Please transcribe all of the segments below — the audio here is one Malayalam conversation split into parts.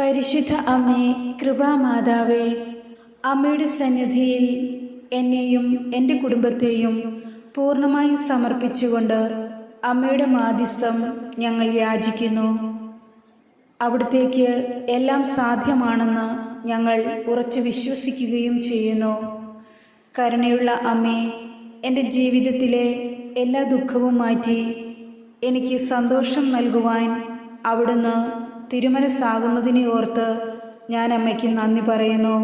പരിശുദ്ധ അമ്മേ കൃപാമാതാവേ അമ്മയുടെ സന്നിധിയിൽ എന്നെയും എന്റെ കുടുംബത്തെയും പൂർണമായും സമർപ്പിച്ചുകൊണ്ട് അമ്മയുടെ മാധ്യസ്ഥം ഞങ്ങൾ യാചിക്കുന്നു. അവിടത്തേക്ക് എല്ലാം സാധ്യമാണെന്ന് ഞങ്ങൾ ഉറച്ചു വിശ്വസിക്കുകയും ചെയ്യുന്നു. കരുണയുള്ള അമ്മേ എന്റെ ജീവിതത്തിലെ എല്ലാ ദുഃഖവും മാറ്റി എനിക്ക് സന്തോഷം നൽകുവാൻ അവിടുന്ന് തിരുമനസ്സാകുന്നതിനെ ഓർത്ത് ഞാൻ അമ്മയ്ക്ക് നന്ദി പറയുന്നു.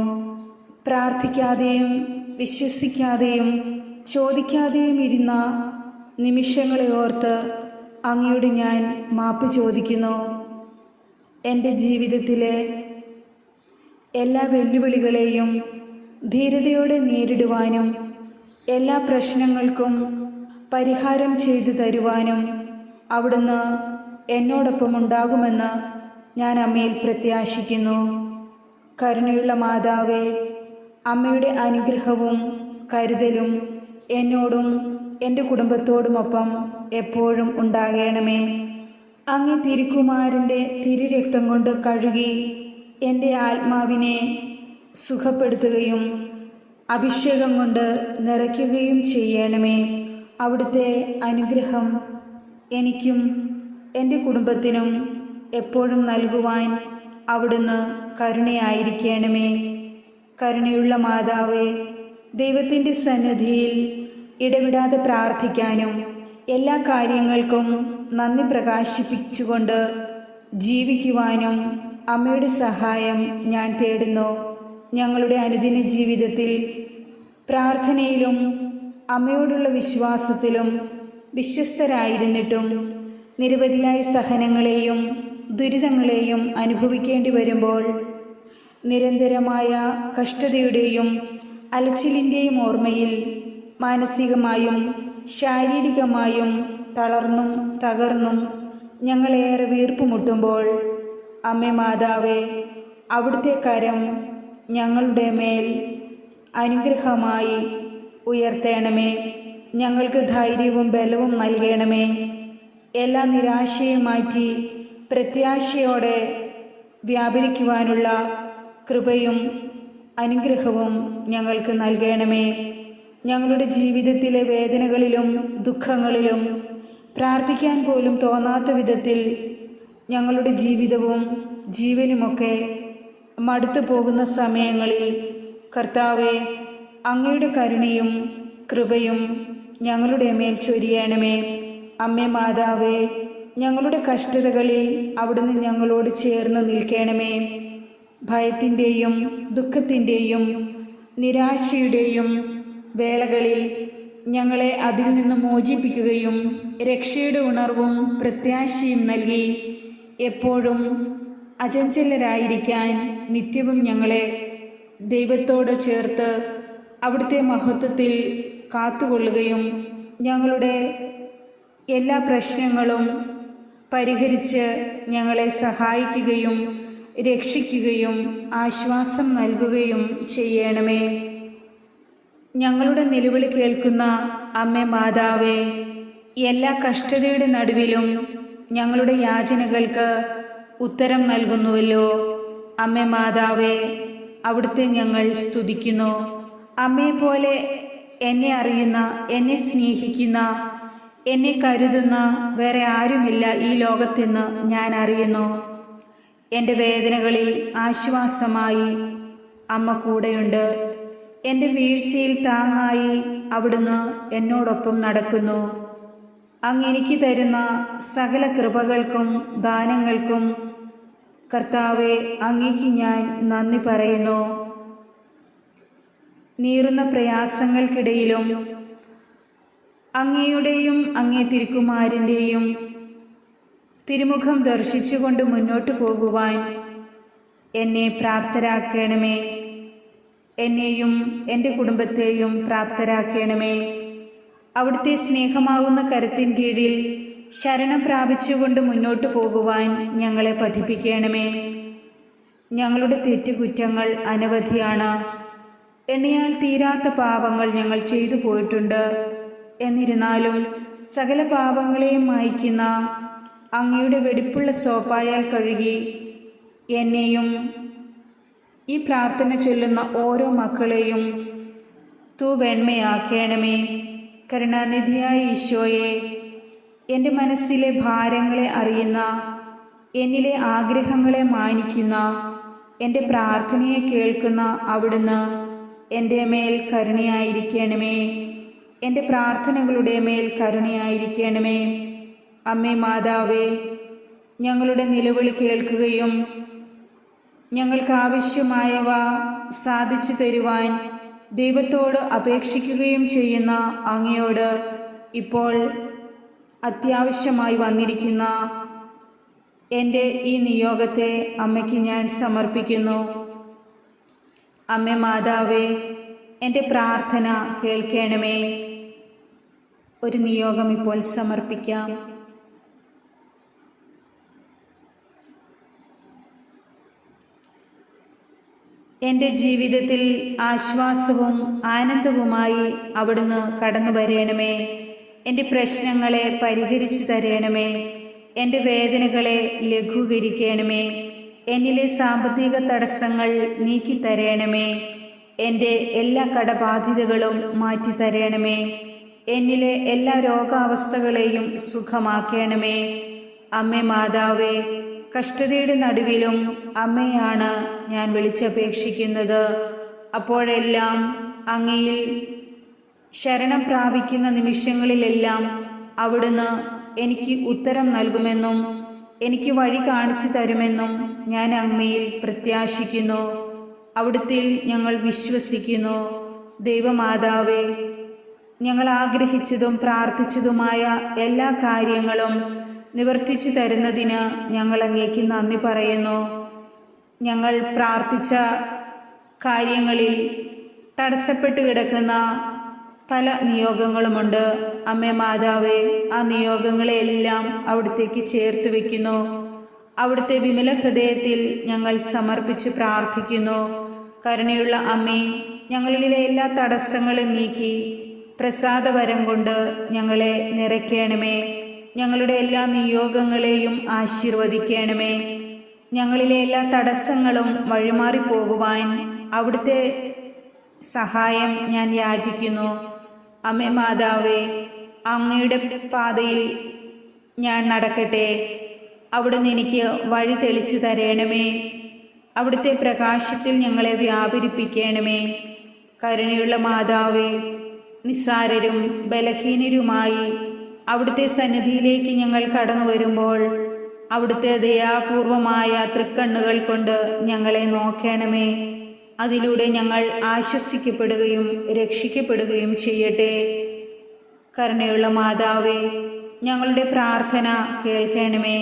പ്രാർത്ഥിക്കാതെയും വിശ്വസിക്കാതെയും ചോദിക്കാതെയും ഇരുന്ന നിമിഷങ്ങളെ ഓർത്ത് അങ്ങയോട് ഞാൻ മാപ്പ് ചോദിക്കുന്നു. എന്റെ ജീവിതത്തിലെ എല്ലാ വെല്ലുവിളികളെയും ധീരതയോടെ നേരിടുവാനും എല്ലാ പ്രശ്നങ്ങൾക്കും പരിഹാരം ചെയ്തു തരുവാനും അവിടുന്ന് എന്നോടൊപ്പം ഉണ്ടാകുമെന്ന് ഞാൻ അമ്മയിൽ പ്രത്യാശിക്കുന്നു. കരുണയുള്ള മാതാവേ അമ്മയുടെ അനുഗ്രഹവും കരുതലും എന്നോടും എന്റെ കുടുംബത്തോടുമൊപ്പം എപ്പോഴും ഉണ്ടാകണമേ. അങ്ങ് തിരുക്കുമാരന്റെ തിരുരക്തം കൊണ്ട് കഴുകി എന്റെ ആത്മാവിനെ സുഖപ്പെടുത്തുകയും അഭിഷേകം കൊണ്ട് നിറയ്ക്കുകയും ചെയ്യണമേ. അവിടുത്തെ അനുഗ്രഹം എനിക്കും എന്റെ കുടുംബത്തിനും എപ്പോഴും നൽകുവാൻ അവിടുന്ന് കരുണയായിരിക്കണമേ. കരുണയുള്ള മാതാവേ ദൈവത്തിന്റെ സന്നിധിയിൽ ഇടവിടാതെ പ്രാർത്ഥിക്കാനും എല്ലാ കാര്യങ്ങൾക്കും നന്ദി പ്രകാശിപ്പിച്ചുകൊണ്ട് ജീവിക്കുവാനും അമ്മയുടെ സഹായം ഞാൻ തേടുന്നു. ഞങ്ങളുടെ അനുദിന ജീവിതത്തിൽ പ്രാർത്ഥനയിലും അമ്മയോടുള്ള വിശ്വാസത്തിലും വിശ്വസ്തരായിരുന്നിട്ടും നിരവധിയായ സഹനങ്ങളെയും ദുരിതങ്ങളെയും അനുഭവിക്കേണ്ടി വരുമ്പോൾ നിരന്തരമായ കഷ്ടതയുടെയും അലച്ചിലിന്റെയും ഓർമ്മയിൽ മാനസികമായും ശാരീരികമായും തളർന്നും തകർന്നും ഞങ്ങളേറെ വീർപ്പുമുട്ടുമ്പോൾ അമ്മേ മാതാവേ അവിടുത്തെ കരം ഞങ്ങളുടെ മേൽ അനുഗ്രഹമായി ഉയർത്തേണമേ. ഞങ്ങൾക്ക് ധൈര്യവും ബലവും നൽകണമേ. എല്ലാ നിരാശയും മാറ്റി പ്രത്യാശയോടെ വ്യാപരിക്കുവാനുള്ള കൃപയും അനുഗ്രഹവും ഞങ്ങൾക്ക് നൽകണമേ. ഞങ്ങളുടെ ജീവിതത്തിലെ വേദനകളിലും ദുഃഖങ്ങളിലും പ്രാർത്ഥിക്കാൻ പോലും തോന്നാത്ത വിധത്തിൽ ഞങ്ങളുടെ ജീവിതവും ജീവനുമൊക്കെ മടുത്തു പോകുന്ന സമയങ്ങളിൽ കർത്താവെ അങ്ങയുടെ കരുണയും കൃപയും ഞങ്ങളുടെ മേൽ ചൊരിയണമേ. അമ്മേ മാതാവേ ഞങ്ങളുടെ കഷ്ടതകളിൽ അവിടുന്ന് ഞങ്ങളോട് ചേർന്ന് നിൽക്കണമേ. ഭയത്തിന്റെയും ദുഃഖത്തിന്റെയും നിരാശയുടെയും വേളകളിൽ ഞങ്ങളെ അതിൽ നിന്ന് മോചിപ്പിക്കുകയും രക്ഷയുടെ ഉണർവും പ്രത്യാശയും നൽകി എപ്പോഴും അചഞ്ചലരായിരിക്കാൻ നിത്യവും ഞങ്ങളെ ദൈവത്തോട് ചേർത്ത് അവിടുത്തെ മഹത്വത്തിൽ കാത്തുകൊള്ളുകയും ഞങ്ങളുടെ എല്ലാ പ്രശ്നങ്ങളും പരിഹരിച്ച് ഞങ്ങളെ സഹായിക്കുകയും രക്ഷിക്കുകയും ആശ്വാസം നൽകുകയും ചെയ്യണമേ. ഞങ്ങളുടെ നിലവിളി കേൾക്കുന്ന അമ്മ മാതാവേ എല്ലാ കഷ്ടതയുടെ നടുവിലും ഞങ്ങളുടെ യാചനകൾക്ക് ഉത്തരം നൽകുന്നുവല്ലോ. അമ്മ മാതാവേ അവിടുത്തെ ഞങ്ങൾ സ്തുതിക്കുന്നു. അമ്മയെ പോലെ എന്നെ അറിയുന്ന എന്നെ സ്നേഹിക്കുന്ന എന്നെ കരുതുന്ന വേറെ ആരുമില്ല ഈ ലോകത്തെന്ന് ഞാൻ അറിയുന്നു. എന്റെ വേദനകളിൽ ആശ്വാസമായി അമ്മ കൂടെയുണ്ട്. എന്റെ വീഴ്ചയിൽ താങ്ങായി അവിടുന്ന് എന്നോടൊപ്പം നടക്കുന്നു. അങ്ങ് എനിക്ക് തരുന്ന സകല കൃപകൾക്കും ദാനങ്ങൾക്കും കർത്താവെ അങ്ങേക്ക് ഞാൻ നന്ദി പറയുന്നു. നീറുന്ന പ്രയാസങ്ങൾക്കിടയിലും അങ്ങയുടെയും അങ്ങേ തിരുക്കുമാരന്റെയും തിരുമുഖം ദർശിച്ചുകൊണ്ട് മുന്നോട്ട് പോകുവാൻ എന്നെ പ്രാപ്തരാക്കണമേ. എന്നെയും എന്റെ കുടുംബത്തെയും പ്രാപ്തരാക്കണമേ. അവിടുത്തെ സ്നേഹമാകുന്ന കരുത്തിൻ കീഴിൽ ശരണം പ്രാപിച്ചുകൊണ്ട് മുന്നോട്ട് പോകുവാൻ ഞങ്ങളെ പഠിപ്പിക്കണമേ. ഞങ്ങളുടെ തെറ്റുകുറ്റങ്ങൾ അനവധിയാണ്. എണ്ണിയാൽ തീരാത്ത പാപങ്ങൾ ഞങ്ങൾ ചെയ്തു പോയിട്ടുണ്ട്. എന്നിരുന്നാലും സകല പാപങ്ങളെയും മായ്ക്കുന്ന അങ്ങയുടെ വെടിപ്പുള്ള സോപ്പായാൽ കഴുകി എന്നെയും ഈ പ്രാർത്ഥന ചൊല്ലുന്ന ഓരോ മക്കളെയും തൂ വെണ്മയാക്കേണമേ. കരുണാനിധിയായ ഈശോയെ എന്റെ മനസ്സിലെ ഭാരങ്ങളെ അറിയുന്ന എന്നിലെ ആഗ്രഹങ്ങളെ മാനിക്കുന്ന എന്റെ പ്രാർത്ഥനയെ കേൾക്കുന്ന അവിടുന്ന് എന്റെ മേൽ കരുണയായിരിക്കണമേ. എന്റെ പ്രാർത്ഥനകളുടെ മേൽ കരുണയായിരിക്കണമേ. അമ്മേ മാതാവേ ഞങ്ങളുടെ നിലവിളി കേൾക്കുകയും ഞങ്ങൾക്ക് ആവശ്യമായവ സാധിച്ചു തരുവാൻ ദൈവത്തോട് അപേക്ഷിക്കുകയും ചെയ്യുന്ന അങ്ങയോട് ഇപ്പോൾ അത്യാവശ്യമായി വന്നിരിക്കുന്ന എന്റെ ഈ നിയോഗത്തെ അമ്മയ്ക്ക് ഞാൻ സമർപ്പിക്കുന്നു. അമ്മ മാതാവേ എന്റെ പ്രാർത്ഥന കേൾക്കണമേ. ഒരു നിയോഗം ഇപ്പോൾ സമർപ്പിക്കാം. എന്റെ ജീവിതത്തിൽ ആശ്വാസവും ആനന്ദവുമായി അവിടുന്ന് കടന്നു വരേണമേ. എന്റെ പ്രശ്നങ്ങളെ പരിഹരിച്ചു തരേണമേ. എന്റെ വേദനകളെ ലഘൂകരിക്കണമേ. എന്നിലെ സാമ്പത്തിക തടസ്സങ്ങൾ നീക്കി തരേണമേ. എന്റെ എല്ലാ കടബാധ്യതകളും മാറ്റി തരേണമേ. എന്നിലെ എല്ലാ രോഗാവസ്ഥകളെയും സുഖമാക്കണമേ. അമ്മേ മാതാവേ കഷ്ടതയുടെ നടുവിലും അമ്മയാണ് ഞാൻ വിളിച്ചപേക്ഷിക്കുന്നത്. അപ്പോഴെല്ലാം അങ്ങയിൽ ശരണം പ്രാപിക്കുന്ന നിമിഷങ്ങളിലെല്ലാം അവിടുന്ന് എനിക്ക് ഉത്തരം നൽകുമെന്നും എനിക്ക് വഴി കാണിച്ചു തരുമെന്നും ഞാൻ അമ്മയിൽ പ്രത്യാശിക്കുന്നു. അവിടുത്തിൽ ഞങ്ങൾ വിശ്വസിക്കുന്നു. ദൈവമാതാവേ ഞങ്ങൾ ആഗ്രഹിച്ചതും പ്രാർത്ഥിച്ചതുമായ എല്ലാ കാര്യങ്ങളും നിവർത്തിച്ചു തരുന്നതിന് ഞങ്ങൾ അങ്ങേക്ക് നന്ദി പറയുന്നു. ഞങ്ങൾ പ്രാർത്ഥിച്ച കാര്യങ്ങളിൽ തടസ്സപ്പെട്ട് കിടക്കുന്ന പല നിയോഗങ്ങളുമുണ്ട്. അമ്മേ മാതാവേ ആ നിയോഗങ്ങളെല്ലാം അവിടത്തേക്ക് ചേർത്ത് വയ്ക്കുന്നു അവിടുത്തെ വിമല ഹൃദയത്തിൽ ഞങ്ങൾ സമർപ്പിച്ച് പ്രാർത്ഥിക്കുന്നു. കരുണയുള്ള അമ്മേ ഞങ്ങളിലെ എല്ലാ തടസ്സങ്ങളും നീക്കി പ്രസാദവരം കൊണ്ട് ഞങ്ങളെ നിറയ്ക്കണമേ. ഞങ്ങളുടെ എല്ലാ നിയോഗങ്ങളെയും ആശീർവദിക്കണമേ. ഞങ്ങളിലെ എല്ലാ തടസ്സങ്ങളും വഴിമാറി പോകുവാൻ അവിടുത്തെ സഹായം ഞാൻ യാചിക്കുന്നു. അമ്മേ മാതാവേ അങ്ങയുടെ പാതയിൽ ഞാൻ നടക്കട്ടെ. അവിടുന്ന് എനിക്ക് വഴി തെളിച്ചു തരേണമേ. അവിടുത്തെ പ്രകാശത്തിൽ ഞങ്ങളെ വ്യാപരിപ്പിക്കണമേ. കരുണയുള്ള മാതാവേ നിസ്സാരരും ബലഹീനരുമായി അവിടുത്തെ സന്നിധിയിലേക്ക് ഞങ്ങൾ കടന്നു വരുമ്പോൾ അവിടുത്തെ ദയാപൂർവമായ തൃക്കണ്ണുകൾ കൊണ്ട് ഞങ്ങളെ നോക്കണമേ. അതിലൂടെ ഞങ്ങൾ ആശ്വസിക്കപ്പെടുകയും രക്ഷിക്കപ്പെടുകയും ചെയ്യട്ടെ. കരുണയുള്ള മാതാവേ ഞങ്ങളുടെ പ്രാർത്ഥന കേൾക്കണമേ.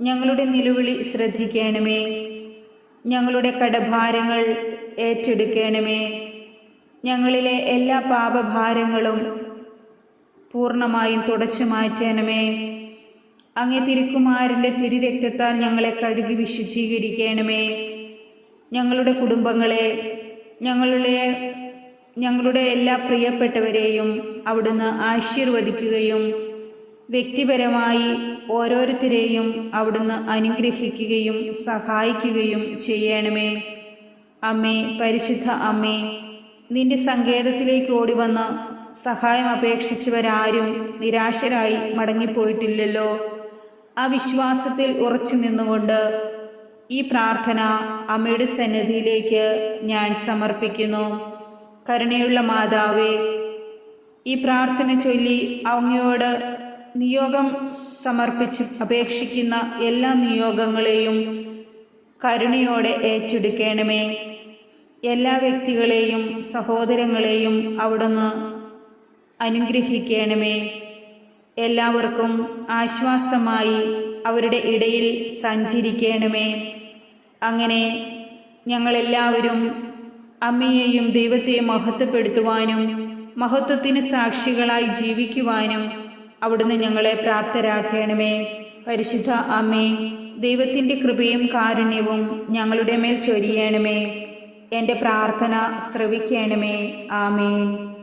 ഞങ്ങളുടെ നിലവിളി ശ്രദ്ധിക്കണമേ. ഞങ്ങളുടെ കടഭാരങ്ങൾ ഏറ്റെടുക്കണമേ. ഞങ്ങളിലെ എല്ലാ പാപഭാരങ്ങളും പൂർണമായും തുടച്ചു മാറ്റണമേ. അങ്ങേ തിരുക്കുമാരന്റെ തിരുരക്തത്താൽ ഞങ്ങളെ കഴുകി വിശുദ്ധീകരിക്കണമേ. ഞങ്ങളുടെ കുടുംബങ്ങളെ ഞങ്ങളുടെ ഞങ്ങളുടെ എല്ലാ പ്രിയപ്പെട്ടവരെയും അവിടുന്ന് ആശീർവദിക്കുകയും വ്യക്തിപരമായി ഓരോരുത്തരെയും അവിടുന്ന് അനുഗ്രഹിക്കുകയും സഹായിക്കുകയും ചെയ്യണമേ. അമ്മേ പരിശുദ്ധ അമ്മേ നിന്റെ സങ്കേതത്തിലേക്ക് ഓടി വന്ന് സഹായം അപേക്ഷിച്ചവരാരും നിരാശരായി മടങ്ങിപ്പോയിട്ടില്ലല്ലോ. ആ വിശ്വാസത്തിൽ ഉറച്ചു നിന്നുകൊണ്ട് ഈ പ്രാർത്ഥന അമ്മയുടെ സന്നിധിയിലേക്ക് ഞാൻ സമർപ്പിക്കുന്നു. കരുണയുള്ള മാതാവേ ഈ പ്രാർത്ഥന ചൊല്ലി അങ്ങയോട് നിയോഗം സമർപ്പിച്ച് അപേക്ഷിക്കുന്ന എല്ലാ നിയോഗങ്ങളെയും കരുണയോടെ ഏറ്റെടുക്കണമേ. എല്ലാ വ്യക്തികളെയും സഹോദരങ്ങളെയും അവിടുന്ന് അനുഗ്രഹിക്കണമേ. എല്ലാവർക്കും ആശ്വാസമായി അവരുടെ ഇടയിൽ സഞ്ചരിക്കണമേ. അങ്ങനെ ഞങ്ങളെല്ലാവരും അമ്മയെയും ദൈവത്തെയും മഹത്വപ്പെടുത്തുവാനും മഹത്വത്തിന് സാക്ഷികളായി ജീവിക്കുവാനും അവിടുന്ന് ഞങ്ങളെ പ്രാപ്തരാക്കണമേ. പരിശുദ്ധ അമ്മേ ദൈവത്തിന്റെ കൃപയും കാരുണ്യവും ഞങ്ങളുടെ മേൽ ചൊരിയണമേ. എന്റെ പ്രാർത്ഥന ശ്രവിക്കണമേ. ആമേൻ.